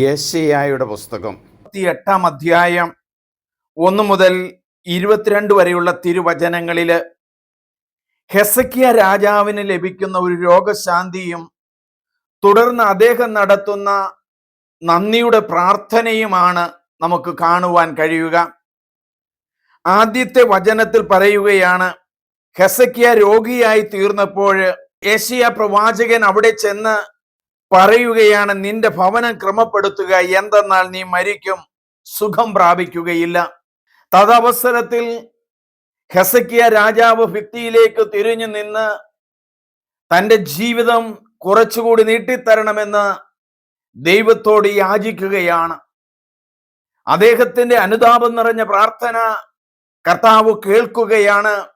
യേശയ്യായുടെ പുസ്തകം. എട്ടാം അധ്യായം ഒന്ന് മുതൽ ഇരുപത്തിരണ്ട് വരെയുള്ള തിരുവചനങ്ങളിൽ ഹെസക്കിയ രാജാവിന് ലഭിക്കുന്ന ഒരു രോഗശാന്തിയും തുടർന്ന് അദ്ദേഹം നടത്തുന്ന നന്ദിയുടെ പ്രാർത്ഥനയുമാണ് നമുക്ക് കാണുവാൻ കഴിയുക. ആദ്യത്തെ വചനത്തിൽ പറയുകയാണ് ഹെസക്കിയ രോഗിയായി തീർന്നപ്പോൾ ഏഷ്യ പ്രവാചകൻ അവിടെ ചെന്ന് പറയുകയാണ് നിന്റെ ഭവനം ക്രമപ്പെടുത്തുക എന്തെന്നാൽ നീ മരിക്കും സുഖം പ്രാപിക്കുകയില്ല. തദവസരത്തിൽ ഹെസക്കിയ രാജാവ് ഭിത്തിയിലേക്ക് തിരിഞ്ഞു നിന്ന് തന്റെ ജീവിതം കുറച്ചുകൂടി നീട്ടിത്തരണമെന്ന് ദൈവത്തോട് യാചിക്കുകയാണ്. അദ്ദേഹത്തിന്റെ അനുതാപം നിറഞ്ഞ പ്രാർത്ഥന കർത്താവ് കേൾക്കുകയാണ്.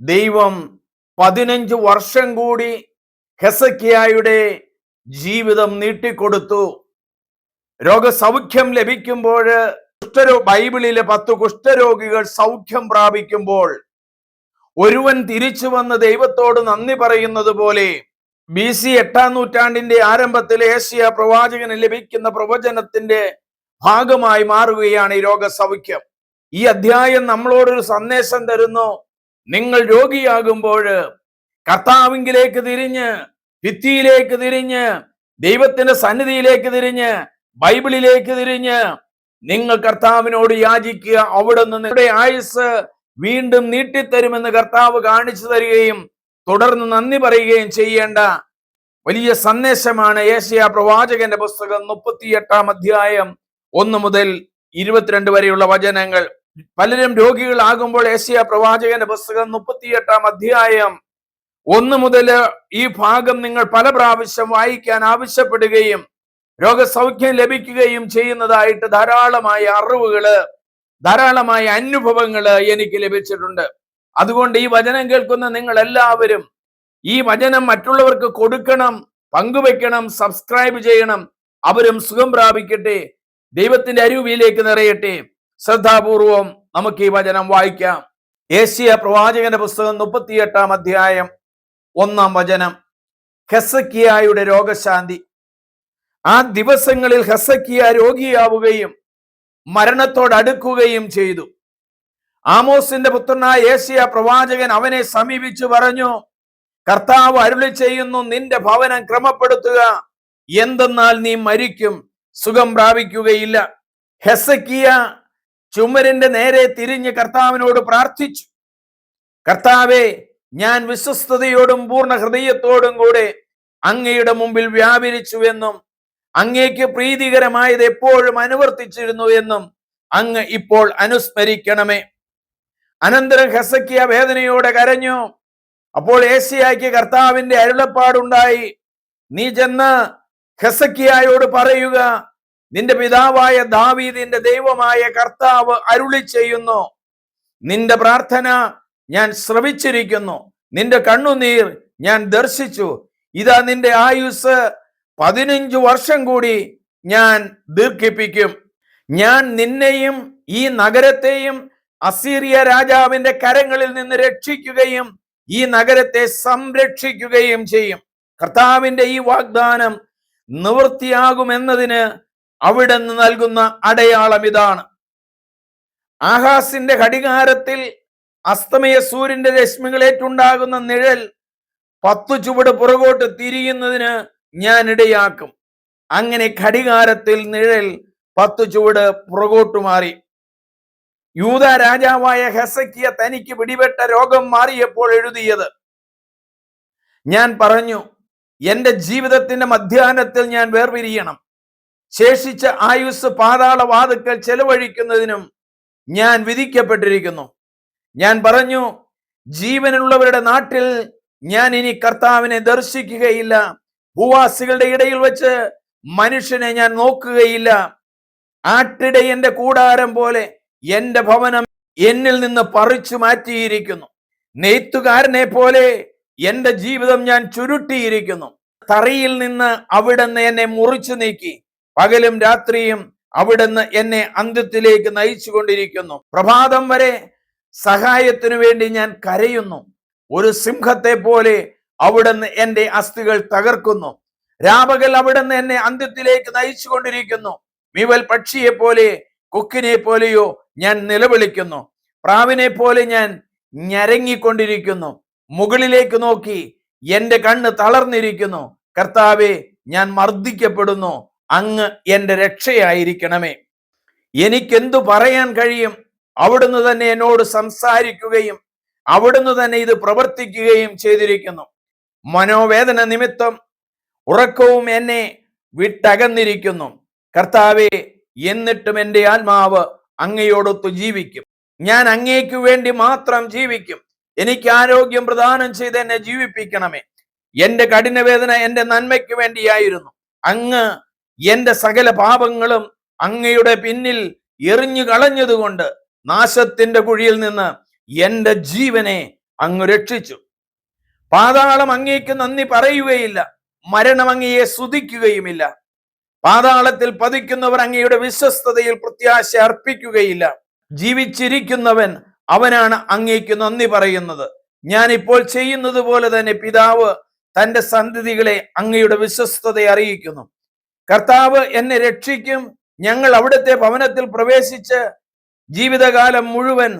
ദൈവം പതിനഞ്ച് വർഷം കൂടി ഹെസക്കിയായുടെ ജീവിതം നീട്ടിക്കൊടുത്തു. രോഗസൗഖ്യം ലഭിക്കുമ്പോൾ കുഷ്ഠരോ ബൈബിളിലെ പത്ത് കുഷ്ഠരോഗികൾ സൗഖ്യം പ്രാപിക്കുമ്പോൾ ഒരുവൻ തിരിച്ചു വന്ന് ദൈവത്തോട് നന്ദി പറയുന്നത് പോലെ ബി സി എട്ടാം നൂറ്റാണ്ടിന്റെ ആരംഭത്തിൽ ഏഷ്യ പ്രവാചകന് ലഭിക്കുന്ന പ്രവചനത്തിന്റെ ഭാഗമായി മാറുകയാണ് ഈ രോഗസൗഖ്യം. ഈ അധ്യായം നമ്മളോടൊരു സന്ദേശം തരുന്നു. നിങ്ങൾ രോഗിയാകുമ്പോൾ കർത്താവിങ്കിലേക്ക് തിരിഞ്ഞ് ഭിത്തിയിലേക്ക് തിരിഞ്ഞ് ദൈവത്തിന്റെ സന്നിധിയിലേക്ക് തിരിഞ്ഞ് ബൈബിളിലേക്ക് തിരിഞ്ഞ് നിങ്ങൾ കർത്താവിനോട് യാചിക്കുക. അവിടെ നിന്ന് ആയുസ് വീണ്ടും നീട്ടിത്തരുമെന്ന് കർത്താവ് കാണിച്ചു തരികയും തുടർന്ന് നന്ദി പറയുകയും ചെയ്യേണ്ട വലിയ സന്ദേശമാണ് ഏഷ്യ പ്രവാചകന്റെ പുസ്തകം മുപ്പത്തിയെട്ടാം അധ്യായം ഒന്ന് മുതൽ ഇരുപത്തിരണ്ട് വരെയുള്ള വചനങ്ങൾ. പലരും രോഗികളാകുമ്പോൾ ഏഷ്യ പ്രവാചകന്റെ പുസ്തകം മുപ്പത്തിയെട്ടാം അധ്യായം ഒന്ന് മുതൽ ഈ ഭാഗം നിങ്ങൾ പല പ്രാവശ്യം വായിക്കാൻ ആവശ്യപ്പെടുകയും രോഗസൗഖ്യം ലഭിക്കുകയും ചെയ്യുന്നതായിട്ട് ധാരാളമായ അറിവുകൾ ധാരാളമായ അനുഭവങ്ങൾ എനിക്ക് ലഭിച്ചിട്ടുണ്ട്. അതുകൊണ്ട് ഈ വചനം കേൾക്കുന്ന നിങ്ങൾ എല്ലാവരും ഈ വചനം മറ്റുള്ളവർക്ക് കൊടുക്കണം പങ്കുവെക്കണം സബ്സ്ക്രൈബ് ചെയ്യണം. അവരും സുഖം പ്രാപിക്കട്ടെ. ദൈവത്തിന്റെ അരുവിയിലേക്ക് നിറയട്ടെ. ശ്രദ്ധാപൂർവം നമുക്ക് ഈ വചനം വായിക്കാം. ഏഷ്യ പ്രവാചകന്റെ പുസ്തകം മുപ്പത്തിയെട്ടാം അധ്യായം ഒന്നാം വചനം. ഹെസക്കിയായുടെ രോഗശാന്തി. ആ ദിവസങ്ങളിൽ ഹെസക്കിയ രോഗിയാവുകയും മരണത്തോടടുക്കുകയും ചെയ്തു. ആമോസിന്റെ പുത്രനായ ഏഷ്യ പ്രവാചകൻ അവനെ സമീപിച്ചു പറഞ്ഞു കർത്താവ് അരുളി ചെയ്യുന്നു നിന്റെ ഭവനം ക്രമപ്പെടുത്തുക. എന്തെന്നാൽ നീ മരിക്കും സുഖം പ്രാപിക്കുകയില്ല. ഹെസക്കിയ ചുമരിന്റെ നേരെ തിരിഞ്ഞ് കർത്താവിനോട് പ്രാർത്ഥിച്ചു. കർത്താവെ ഞാൻ വിശ്വസ്തയോടും പൂർണ ഹൃദയത്തോടും കൂടെ അങ്ങയുടെ മുമ്പിൽ വ്യാപരിച്ചുവെന്നും അങ്ങേക്ക് പ്രീതികരമായത് എപ്പോഴും അനുവർത്തിച്ചിരുന്നു എന്നും അങ്ങ് ഇപ്പോൾ അനുസ്മരിക്കണമേ. അനന്തരം ഹസക്കിയ വേദനയോടെ കരഞ്ഞു. അപ്പോൾ ഏസിയായ്ക്ക് കർത്താവിന്റെ അരുളപ്പാടുണ്ടായി. നീ ചെന്ന് ഹസക്കിയായോട് പറയുക നിന്റെ പിതാവായ ദാവീദിന്റെ ദൈവമായ കർത്താവ് അരുളി ചെയ്യുന്നു നിന്റെ പ്രാർത്ഥന ഞാൻ ശ്രവിച്ചിരിക്കുന്നു. നിന്റെ കണ്ണുനീർ ഞാൻ ദർശിച്ചു. ഇതാ നിന്റെ ആയുസ് പതിനഞ്ച് വർഷം കൂടി ഞാൻ ദീർഘിപ്പിക്കും. ഞാൻ നിന്നെയും ഈ നഗരത്തെയും അസീറിയ രാജാവിന്റെ കരങ്ങളിൽ നിന്ന് രക്ഷിക്കുകയും ഈ നഗരത്തെ സംരക്ഷിക്കുകയും ചെയ്യും. കർത്താവിന്റെ ഈ വാഗ്ദാനം നിവൃത്തിയാകുമെന്നതിന് അവിടെ നിന്ന് നൽകുന്ന അടയാളം ഇതാണ്. ആഹാസിന്റെ ഘടികാരത്തിൽ അസ്തമയ സൂര്യന്റെ രശ്മികളേറ്റുണ്ടാകുന്ന നിഴൽ പത്തു ചുവട് പുറകോട്ട് തിരിയുന്നതിന് ഞാൻ ഇടയാക്കും. അങ്ങനെ ഘടികാരത്തിൽ നിഴൽ പത്തു ചുവട് പുറകോട്ട് മാറി. യൂത രാജാവായ ഹെസക്കിയ തനിക്ക് പിടിപെട്ട രോഗം മാറിയപ്പോൾ എഴുതിയത്. ഞാൻ പറഞ്ഞു എന്റെ ജീവിതത്തിന്റെ മധ്യാഹ്നത്തിൽ ഞാൻ വേർപിരിയണം. ശേഷിച്ച ആയുസ് പാതാളവാതുക്കൾ ചെലവഴിക്കുന്നതിനും ഞാൻ വിധിക്കപ്പെട്ടിരിക്കുന്നു. ഞാൻ പറഞ്ഞു ജീവനുള്ളവരുടെ നാട്ടിൽ ഞാൻ ഇനി കർത്താവിനെ ദർശിക്കുകയില്ല. ഭൂവാസികളുടെ ഇടയിൽ വെച്ച് മനുഷ്യനെ ഞാൻ നോക്കുകയില്ല. ആട്ടിടയന്റെ കൂടാരം പോലെ എന്റെ ഭവനം എന്നിൽ നിന്ന് പറിച്ചു മാറ്റിയിരിക്കുന്നു. നെയ്ത്തുകാരനെ പോലെ എന്റെ ജീവിതം ഞാൻ ചുരുട്ടിയിരിക്കുന്നു. തറയിൽ നിന്ന് അവിടുന്ന് എന്നെ മുറിച്ചു നീക്കി. പകലും രാത്രിയും അവിടുന്ന് എന്നെ അന്ത്യത്തിലേക്ക് നയിച്ചു കൊണ്ടിരിക്കുന്നു പ്രഭാതം വരെ സഹായത്തിനു വേണ്ടി ഞാൻ കരയുന്നു. ഒരു സിംഹത്തെ പോലെ അവിടുന്ന് എന്റെ അസ്ഥികൾ തകർക്കുന്നു. രാപകൽ അവിടുന്ന് എന്നെ അന്ത്യത്തിലേക്ക് നയിച്ചു കൊണ്ടിരിക്കുന്നു മീവൽ പക്ഷിയെ പോലെ കൊക്കിനെ പോലെയോ ഞാൻ നിലവിളിക്കുന്നു. പ്രാവിനെ പോലെ ഞാൻ ഞരങ്ങിക്കൊണ്ടിരിക്കുന്നു. മുകളിലേക്ക് നോക്കി എന്റെ കണ്ണ് തളർന്നിരിക്കുന്നു. കർത്താവെ ഞാൻ മർദ്ദിക്കപ്പെടുന്നു. അങ്ങ് എന്റെ രക്ഷയായിരിക്കണമേ. എനിക്കെന്തു പറയാൻ കഴിയും? അവിടുന്ന് തന്നെ എന്നോട് സംസാരിക്കുകയും അവിടുന്ന് തന്നെ ഇത് പ്രവർത്തിക്കുകയും ചെയ്തിരിക്കുന്നു. മനോവേദന നിമിത്തം ഉറക്കവും എന്നെ വിട്ടകന്നിരിക്കുന്നു. കർത്താവെ എന്നിട്ടും എന്റെ ആത്മാവ് അങ്ങയോടൊത്ത് ജീവിക്കും. ഞാൻ അങ്ങേക്ക് വേണ്ടി മാത്രം ജീവിക്കും. എനിക്ക് ആരോഗ്യം പ്രദാനം ചെയ്ത് എന്നെ ജീവിപ്പിക്കണമേ. എന്റെ കഠിനവേദന എന്റെ നന്മയ്ക്ക് വേണ്ടിയായിരുന്നു. അങ്ങ് എന്റെ സകല പാപങ്ങളും അങ്ങയുടെ പിന്നിൽ എറിഞ്ഞു കളഞ്ഞതുകൊണ്ട് നാശത്തിന്റെ കുഴിയിൽ നിന്ന് എന്റെ ജീവനെ അങ്ങ് രക്ഷിച്ചു. പാതാളം അങ്ങേക്ക് നന്ദി പറയുകയില്ല. മരണം അങ്ങയെ സ്തുതിക്കുകയുമില്ല. പാതാളത്തിൽ പതിക്കുന്നവർ അങ്ങയുടെ വിശ്വസ്തതയിൽ പ്രത്യാശ അർപ്പിക്കുകയില്ല. ജീവിച്ചിരിക്കുന്നവൻ അവനാണ് അങ്ങേക്ക് നന്ദി പറയുന്നത്. ഞാൻ ഇപ്പോൾ ചെയ്യുന്നത് പോലെ തന്നെ പിതാവ് തന്റെ സന്തതികളെ അങ്ങയുടെ വിശ്വസ്തതയെ അറിയിക്കുന്നു. കർത്താവ് എന്നെ രക്ഷിക്കും. ഞങ്ങൾ അവിടുത്തെ ഭവനത്തിൽ പ്രവേശിച്ച് ജീവിതകാലം മുഴുവൻ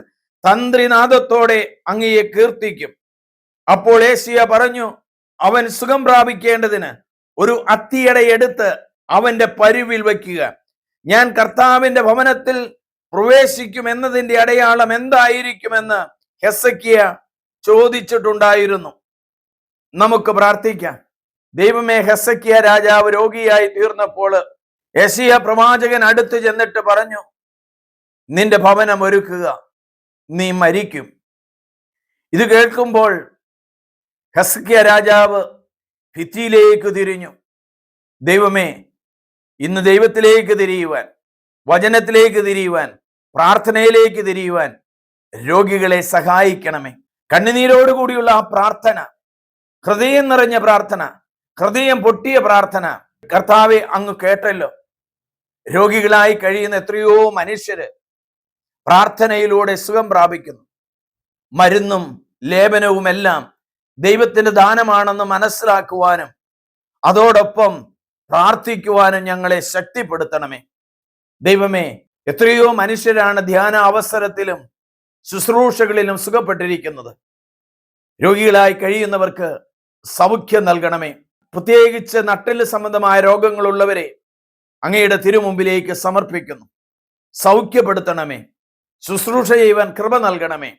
തന്ത്രിനാഥത്തോടെ അങ്ങയെ കീർത്തിക്കും. അപ്പോൾ ഏശിയ പറഞ്ഞു അവൻ സുഖം പ്രാപിക്കേണ്ടതിന് ഒരു അത്തിയടയെടുത്ത് അവന്റെ പരുവിൽ വയ്ക്കുക. ഞാൻ കർത്താവിന്റെ ഭവനത്തിൽ പ്രവേശിക്കും എന്നതിന്റെ അടയാളം എന്തായിരിക്കുമെന്ന് ഹെസക്കിയ ചോദിച്ചിട്ടുണ്ടായിരുന്നു. നമുക്ക് പ്രാർത്ഥിക്കാം. ദൈവമേ ഹെസക്കിയ രാജാവ് രോഗിയായി തീർന്നപ്പോൾ യശിയ പ്രവാചകൻ അടുത്ത് ചെന്നിട്ട് പറഞ്ഞു നിന്റെ ഭവനം ഒരുക്കുക. നീ മരിക്കും. ഇത് കേൾക്കുമ്പോൾ ഹസ്കിയ രാജാവ് ഭിത്തിയിലേക്ക് തിരിഞ്ഞു. ദൈവമേ ഇന്ന് ദൈവത്തിലേക്ക് തിരിയുവാൻ വചനത്തിലേക്ക് തിരിയുവാൻ പ്രാർത്ഥനയിലേക്ക് തിരിയുവാൻ രോഗികളെ സഹായിക്കണമേ. കണ്ണുനീരോടുകൂടിയുള്ള ആ പ്രാർത്ഥന ഹൃദയം നിറഞ്ഞ പ്രാർത്ഥന ഹൃദയം പൊട്ടിയ പ്രാർത്ഥന കർത്താവെ അങ്ങ് കേട്ടല്ലോ. രോഗികളായി കഴിയുന്ന എത്രയോ മനുഷ്യര് പ്രാർത്ഥനയിലൂടെ സുഖം പ്രാപിക്കുന്നു. മരുന്നും ലേപനവുമെല്ലാം ദൈവത്തിന്റെ ദാനമാണെന്ന് മനസ്സിലാക്കുവാനും അതോടൊപ്പം പ്രാർത്ഥിക്കുവാനും ഞങ്ങളെ ശക്തിപ്പെടുത്തണമേ. ദൈവമേ എത്രയോ മനുഷ്യരാണ് ധ്യാന അവസരത്തിലും ശുശ്രൂഷകളിലും സുഖപ്പെട്ടിരിക്കുന്നത്. രോഗികളായി കഴിയുന്നവർക്ക് സൗഖ്യം നൽകണമേ. പ്രത്യേകിച്ച് നട്ടിൽ സംബന്ധമായ രോഗങ്ങളുള്ളവരെ അങ്ങയുടെ തിരുമുമ്പിലേക്ക് സമർപ്പിക്കുന്നു. സൗഖ്യപ്പെടുത്തണമേ. ശുശ്രൂഷ ചെയ്യുവാൻ കൃപ നൽകണമേ.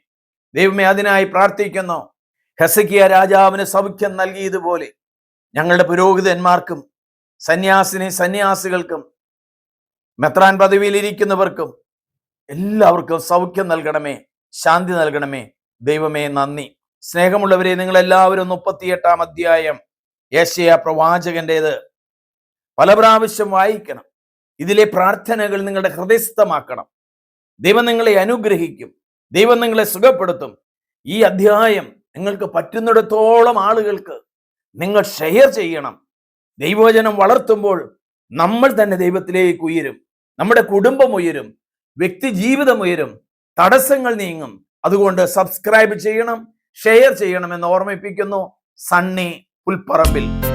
ദൈവമേ അതിനായി പ്രാർത്ഥിക്കുന്നു. ഹെസക്കിയ രാജാവിന് സൗഖ്യം നൽകിയതുപോലെ ഞങ്ങളുടെ പുരോഹിതന്മാർക്കും സന്യാസിനി സന്യാസികൾക്കും മെത്രാൻ പദവിയിലിരിക്കുന്നവർക്കും എല്ലാവർക്കും സൗഖ്യം നൽകണമേ ശാന്തി നൽകണമേ. ദൈവമേ നന്ദി. സ്നേഹമുള്ളവരെ നിങ്ങൾ എല്ലാവരും മുപ്പത്തിയെട്ടാം അധ്യായം ഏഷ്യ പ്രവാചകന്റേത് പല പ്രാവശ്യം വായിക്കണം. ഇതിലെ പ്രാർത്ഥനകൾ നിങ്ങളുടെ ഹൃദയസ്ഥമാക്കണം. ദൈവം നിങ്ങളെ അനുഗ്രഹിക്കും. ദൈവം നിങ്ങളെ സുഖപ്പെടുത്തും. ഈ അധ്യായം നിങ്ങൾക്ക് പറ്റുന്നിടത്തോളം ആളുകൾക്ക് നിങ്ങൾ ഷെയർ ചെയ്യണം. ദൈവവചനം വളർത്തുമ്പോൾ നമ്മൾ തന്നെ ദൈവത്തിലേക്ക് ഉയരും. നമ്മുടെ കുടുംബം ഉയരും. വ്യക്തി ജീവിതം ഉയരും. തടസ്സങ്ങൾ നീങ്ങും. അതുകൊണ്ട് സബ്സ്ക്രൈബ് ചെയ്യണം ഷെയർ ചെയ്യണം എന്ന് ഓർമ്മിപ്പിക്കുന്നു സണ്ണി പുൽപ്പറമ്പിൽ.